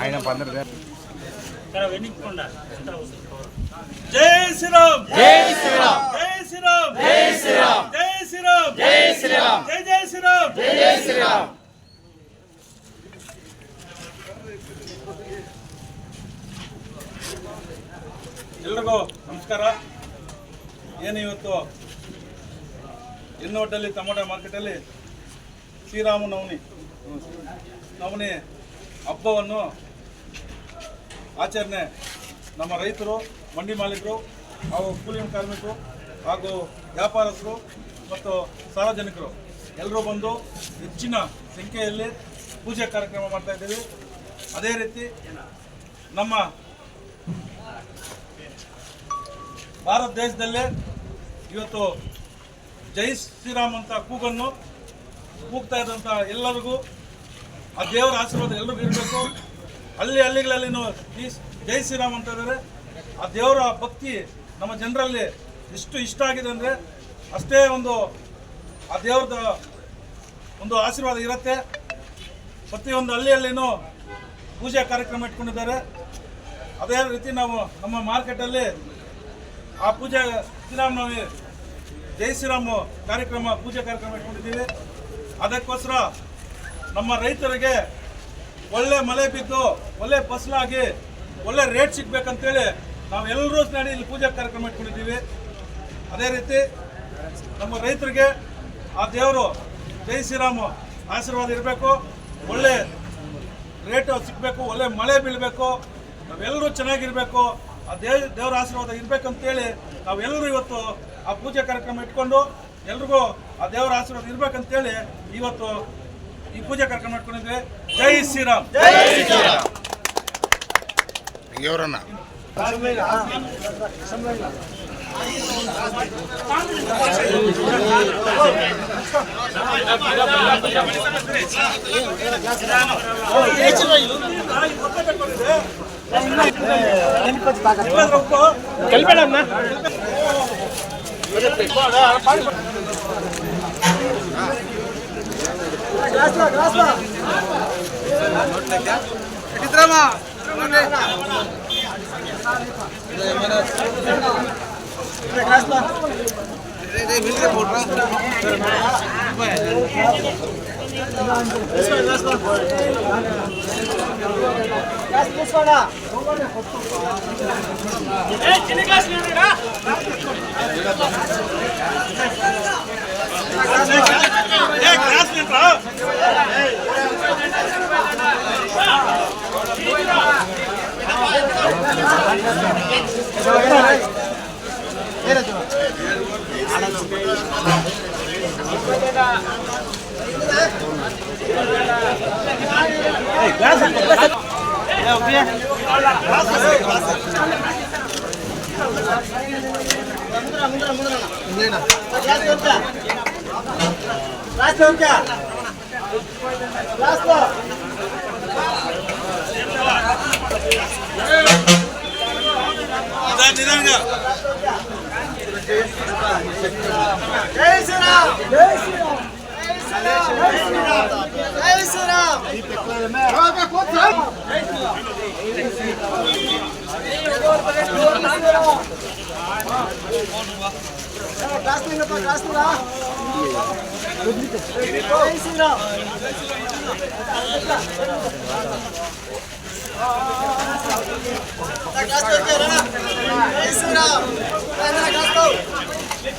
ఆయన పందరు జై శ్రీరామ్ జై శ్రీరామ్ జై శ్రీరామ్ జై శ్రీరామ్ జై శ్రీరామ్ జై శ్రీరామ్ జై జై శ్రీరామ్ జై జై శ్రీరామ్ ಎಲ್ರಿಗೂ ನಮಸ್ಕಾರ ಏನು ಇವತ್ತು ಇನ್ನೋಟಲ್ಲಿ ಟೊಮೊಟೊ ಮಾರ್ಕೆಟಲ್ಲಿ ಶ್ರೀರಾಮ ನವಮಿ ನವಮಿ ಹಬ್ಬವನ್ನು ಆಚರಣೆ ನಮ್ಮ ರೈತರು, ಮಂಡಿ ಮಾಲೀಕರು ಹಾಗೂ ಕೂಲಿ ಕಾರ್ಮಿಕರು ಹಾಗೂ ವ್ಯಾಪಾರಸ್ಥರು ಮತ್ತು ಸಾರ್ವಜನಿಕರು. ಎಲ್ಲರೂ ಬಂದು ಹೆಚ್ಚಿನ ಸಂಖ್ಯೆಯಲ್ಲಿ ಪೂಜೆ ಕಾರ್ಯಕ್ರಮ ಮಾಡ್ತಾ ಇದ್ದೀವಿ. ಅದೇ ರೀತಿ ನಮ್ಮ ಭಾರತ ದೇಶದಲ್ಲೇ ಇವತ್ತು ಜೈ ಶ್ರೀರಾಮ್ ಅಂತ ಕೂಗನ್ನು ಕೂಗ್ತಾ ಇದ್ದಂಥ ಎಲ್ಲರಿಗೂ ಆ ದೇವರ ಆಶೀರ್ವಾದ ಎಲ್ಲರಿಗೂ ಇರಬೇಕು. ಅಲ್ಲಿ ಹಳ್ಳಿಗಳಲ್ಲಿನೂ ಈ ಜೈ ಶ್ರೀರಾಮ್ ಅಂತ ಇದ್ದಾರೆ. ಆ ದೇವರ ಭಕ್ತಿ ನಮ್ಮ ಜನರಲ್ಲಿ ಎಷ್ಟು ಇಷ್ಟ ಆಗಿದೆ ಅಂದರೆ ಅಷ್ಟೇ ಒಂದು ಆ ದೇವ್ರದ ಒಂದು ಆಶೀರ್ವಾದ ಇರುತ್ತೆ. ಪ್ರತಿಯೊಂದು ಹಳ್ಳಿಯಲ್ಲಿನೂ ಪೂಜೆ ಕಾರ್ಯಕ್ರಮ ಇಟ್ಕೊಂಡಿದ್ದಾರೆ. ಅದೇ ರೀತಿ ನಾವು ನಮ್ಮ ಮಾರ್ಕೆಟಲ್ಲಿ ಆ ಪೂಜೆ ಶ್ರೀರಾಮನವಮಿ ಜೈ ಶ್ರೀರಾಮ್ ಕಾರ್ಯಕ್ರಮ, ಪೂಜೆ ಕಾರ್ಯಕ್ರಮ ಇಟ್ಕೊಂಡಿದ್ದೀವಿ. ಅದಕ್ಕೋಸ್ಕರ ನಮ್ಮ ರೈತರಿಗೆ ಒಳ್ಳೆ ಮಳೆ ಬಿದ್ದು, ಒಳ್ಳೆ ಫಸಲಾಗಿ, ಒಳ್ಳೆ ರೇಟ್ ಸಿಗ್ಬೇಕಂತೇಳಿ ನಾವೆಲ್ಲರೂ ಸೇರಿ ಇಲ್ಲಿ ಪೂಜಾ ಕಾರ್ಯಕ್ರಮ ಇಟ್ಕೊಂಡಿದ್ದೀವಿ. ಅದೇ ರೀತಿ ನಮ್ಮ ರೈತರಿಗೆ ಆ ದೇವರು ಜೈ ಶ್ರೀರಾಮ ಆಶೀರ್ವಾದ ಇರಬೇಕು, ಒಳ್ಳೆ ರೇಟ್ ಸಿಗಬೇಕು, ಒಳ್ಳೆ ಮಳೆ ಬೀಳಬೇಕು ನಾವೆಲ್ಲರೂ ಚೆನ್ನಾಗಿರಬೇಕು, ಆ ದೇವ್ ದೇವರ ಆಶೀರ್ವಾದ ಇರಬೇಕಂತೇಳಿ ನಾವೆಲ್ಲರೂ ಇವತ್ತು ಆ ಪೂಜೆ ಕಾರ್ಯಕ್ರಮ ಇಟ್ಕೊಂಡು ಎಲ್ರಿಗೂ ಆ ದೇವರ ಆಶೀರ್ವಾದ ಇರ್ಬೇಕಂತೇಳಿ ಇವತ್ತು ಈ ಪೂಜೆ ಕಾರ್ಯಕ್ರಮ ಮಾಡ್ಕೊಂಡಿದ್ವಿ ಜೈ ಶ್ರೀರಾಮ್ ఏ చిన్న class Hey, glass, glass. Yeah, okay. Glass, glass. నిదానంగా జై శ్రీరామ్ జై శ్రీరామ్ జై శ్రీరామ్ జై శ్రీరామ్.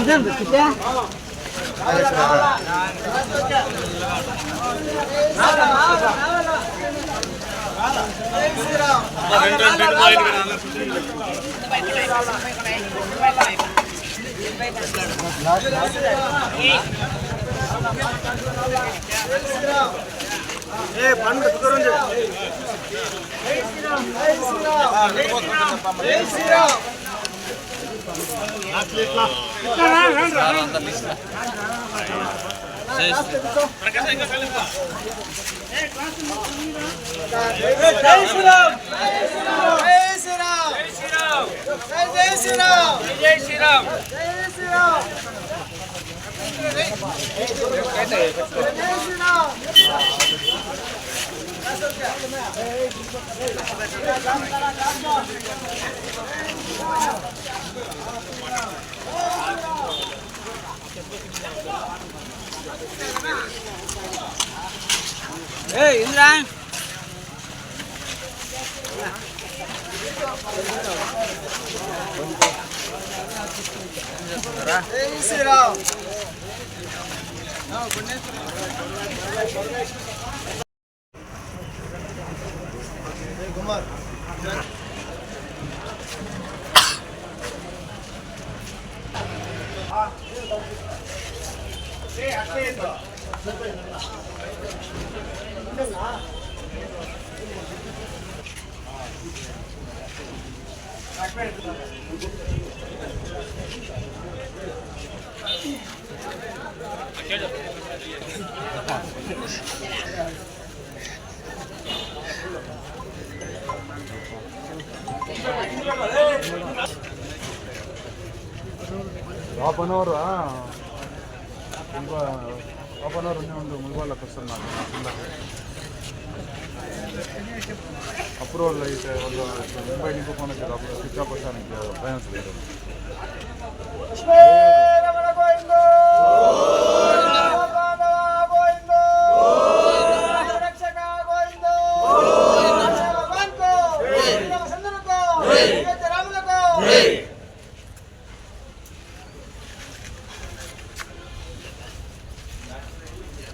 ఇదండి పిచ్చా రెండు రెండు పాయింట్ ఏ పండు శ్రీరామ్ జై శ్రీరామ్ జై శ్రీరామ్ జై శ్రీరామ్ జై శ్రీరామ్ జై శ్రీరామ్. ஏய் Indira Hey, sit down. ఇంకో half an Half an hour half an hour ಒಂದೇ ಒಂದು ಮುಳುಗೋಲ್ಲ ಕಸ್ಟಮ್ ಅಪ್ರೂವಲ್ ಐತೆ ಒಂದು ಮುಂಬೈ ನಿಂತ್ಕೊಂಡು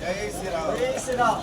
జై శ్రీరామ్